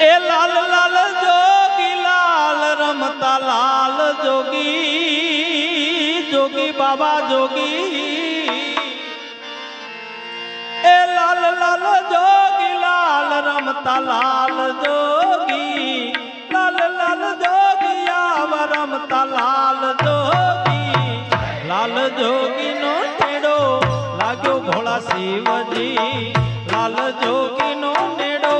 એ લાલ લાલ જોગી, લાલ રમતા લાલ જોગી જોગી બાબા જોગી. એ લાલ લાલ જોગી, લાલ રમતા લાલ જોગી, લાલ લાલ જોગી, આવ રમતા લાલ જોગી. લાલ જોગી નો ટેડો લાગ્યો ભોળા શિવજી, લાલ જોગી નો નેડો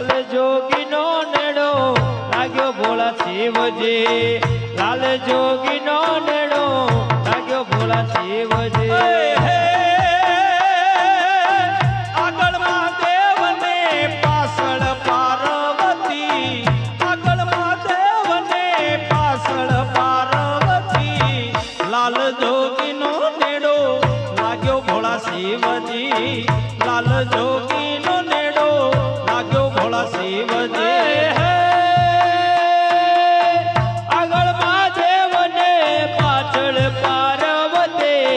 લાલ જોગી નો નેડો લાગ્યો ભોળા શિવજી. લાલ જોગી નો નેડો લાગ્યો ભોળા શિવજી. હે, લાલ આગળ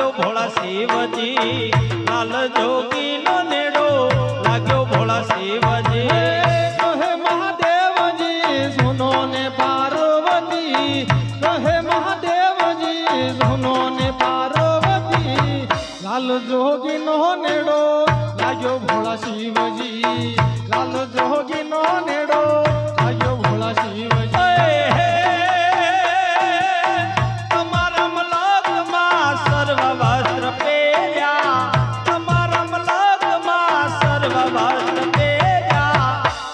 લાગ્યો ભોળા શિવજી, લાલ જોગી નો નેડો લાગ્યો ભોળા શિવજી. લાલ જોગી નો નેડો લાગ્યો ભોળા શિવજી. લાલ જોગી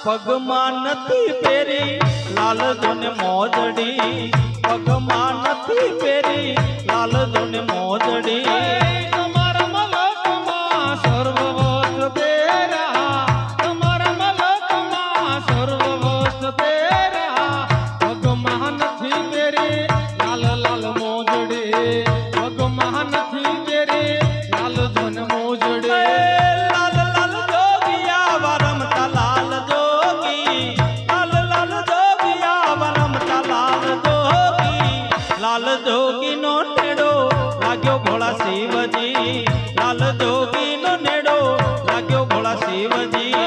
પગમાં નથી પહેરી લાલ ધોને મોજડી. પગમાં નથી પહેરી, લાલ ધોને મોજડી. મોજડી પગમાં નથી પહેરી લાલ ધન મોજડે. લાલ જોગી નો નેડો લાગ્યો ભોળા શિવજી. લાલ જોગી નો નેડો લાગ્યો ભોળા શિવજી.